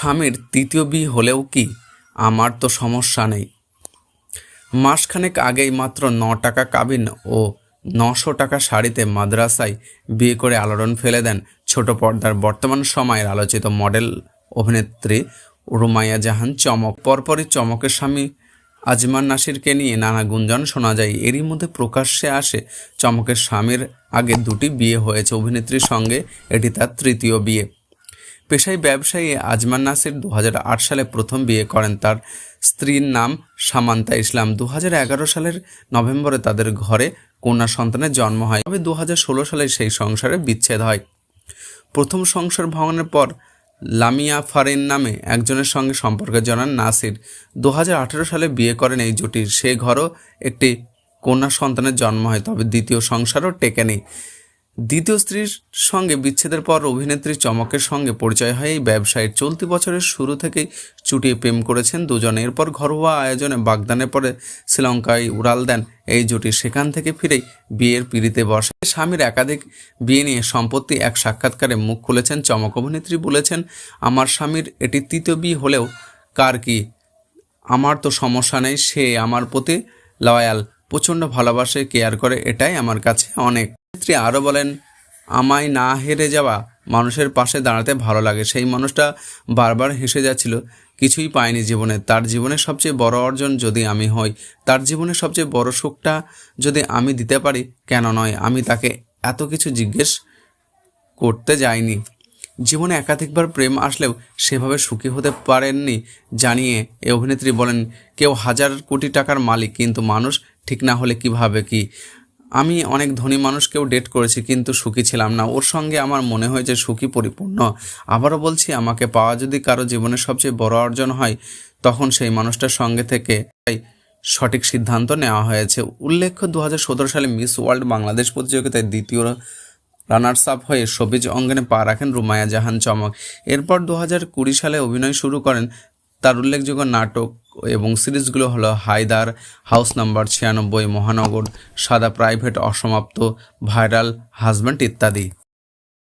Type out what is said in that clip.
স্বামীর তৃতীয় বিয়ে হলেও কি আমার তো সমস্যা নেই। মাসখানেক আগেই মাত্র ন টাকা কাবিন ও নশো টাকা শাড়িতে মাদ্রাসায় বিয়ে করে আলোড়ন ফেলে দেন ছোট পর্দার বর্তমান সময়ের আলোচিত মডেল অভিনেত্রী রুমাইয়া জাহান চমক। পরপরই চমকের স্বামী আজমান নাসিরকে নিয়ে নানা গুঞ্জন শোনা যায়। এরই মধ্যে প্রকাশ্যে আসে চমকের স্বামীর আগে দুটি বিয়ে হয়েছে অভিনেত্রীর সঙ্গে, এটি তার তৃতীয় বিয়ে। পেশায় ব্যবসায়ী আজমান নাসির দু হাজার আট সালে প্রথম বিয়ে করেন। তার স্ত্রীর নাম সামান্তা ইসলাম। দু হাজার এগারো সালের নভেম্বরে তাদের ঘরে কন্যা সন্তানের জন্ম হয়। তবে দু হাজার ষোলো সালে সেই সংসারে বিচ্ছেদ হয়। প্রথম সংসার ভাঙনের পর লামিয়া ফারিন নামে একজনের সঙ্গে সম্পর্কে জানান নাসির। দু হাজার আঠেরো সালে বিয়ে করেন এই জুটির। সে ঘরও একটি কন্যা সন্তানের জন্ম হয়, তবে দ্বিতীয় সংসারও টেকেনি দ্বিতীয় স্ত্রীর সঙ্গে বিচ্ছেদের পর অভিনেত্রী চমকের সঙ্গে পরিচয় হয় এই ব্যবসায়ীর চলতি বছরের শুরু থেকেই চুটিয়ে প্রেম করেছেন দুজনে। এরপর ঘরোয়া আয়োজনে বাগদানের পরে শ্রীলঙ্কায় উড়াল দেন। এই জুটি সেখান থেকে ফিরেই বিয়ের পিড়িতে বসে। স্বামীর একাধিক বিয়ে নিয়ে সম্পত্তি এক সাক্ষাৎকারে মুখ খুলেছেন চমক অভিনেত্রী বলেছেন, আমার স্বামীর এটি তৃতীয় বিয়ে হলেও কার কি? আমার তো সমস্যা নেই, সে আমার প্রতি লয়াল। প্রচণ্ড ভালোবাসে, কেয়ার করে, এটাই আমার কাছে অনেক। অভিনেত্রী আরও বলেন, আমায় না হেরে যাওয়া মানুষের পাশে দাঁড়াতে ভালো লাগে। সেই মানুষটা বারবার হেসে যাচ্ছিল, কিছুই পায়নি জীবনে। তার জীবনের সবচেয়ে বড় অর্জন যদি আমি হই, তার জীবনের সবচেয়ে বড় সুখটা যদি আমি দিতে পারি, কেন নয়? আমি তাকে এত কিছু জিজ্ঞেস করতে যাইনি। জীবনে একাধিকবার প্রেম আসলেও সেভাবে সুখী হতে পারেননি। জানিয়ে এ অভিনেত্রী বলেন, কেউ হাজার কোটি টাকার মালিক, কিন্তু মানুষ ঠিক না হলে কীভাবে কি? আমি অনেক ধনী মানুষকেও ডেট করেছি, কিন্তু সুখী ছিলাম না। ওর সঙ্গে আমার মনে হয়েছে সুখী পরিপূর্ণ। আবারও বলছি, আমাকে পাওয়া যদি কারও জীবনের সবচেয়ে বড় অর্জন হয়, তখন সেই মানুষটার সঙ্গে থেকে সঠিক সিদ্ধান্ত নেওয়া হয়েছে। উল্লেখ্য দু হাজার সতেরো সালে মিস ওয়ার্ল্ড বাংলাদেশ প্রতিযোগিতায় দ্বিতীয় রানার্স আপ হয়ে সবিজ অঙ্গনে পা রাখেন রুমায়া জাহান চমক। এরপর দু সালে অভিনয় শুরু করেন তার উল্লেখযোগ্য নাটক এবং সিরিজগুলো হলো হায়দার হাউস নাম্বার ছিয়ানব্বই মহানগর সাদা প্রাইভেট অসমাপ্ত ভাইরাল হাজব্যান্ড ইত্যাদি।